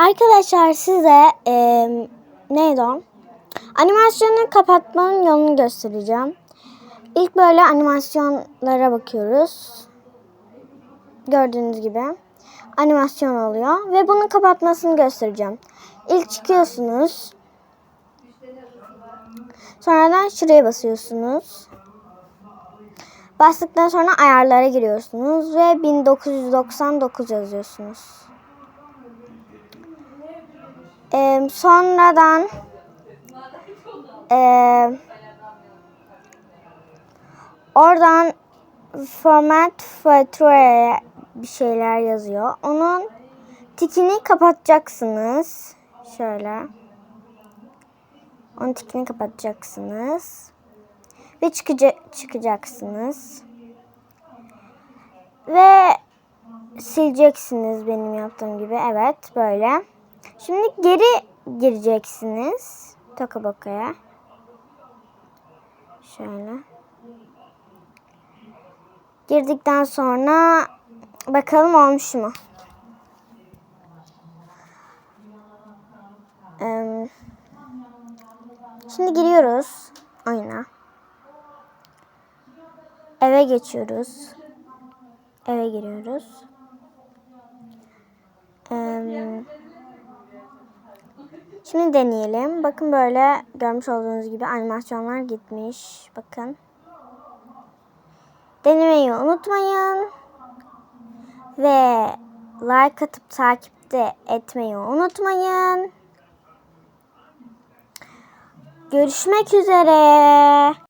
Arkadaşlar size eee neydi o? Animasyonu kapatmanın yolunu göstereceğim. İlk böyle animasyonlara bakıyoruz. Gördüğünüz gibi animasyon oluyor ve bunun kapatmasını göstereceğim. İlk çıkıyorsunuz. Sonradan şuraya basıyorsunuz. Bastıktan sonra ayarlara giriyorsunuz ve 1999 yazıyorsunuz. Ee, sonradan ee, oradan format faturaya bir şeyler yazıyor. Onun tikini kapatacaksınız. Şöyle. Onun tikini kapatacaksınız. Ve çıkıca, çıkacaksınız. Ve sileceksiniz benim yaptığım gibi. Evet böyle. Şimdi geri gireceksiniz. Tokaboka'ya. Şöyle. Girdikten sonra bakalım olmuş mu? Şimdi giriyoruz oyuna. Eve geçiyoruz. Eve giriyoruz. Ee, Şimdi deneyelim. Bakın böyle görmüş olduğunuz gibi animasyonlar gitmiş. Bakın. Denemeyi unutmayın. Ve like atıp takipte etmeyi unutmayın. Görüşmek üzere.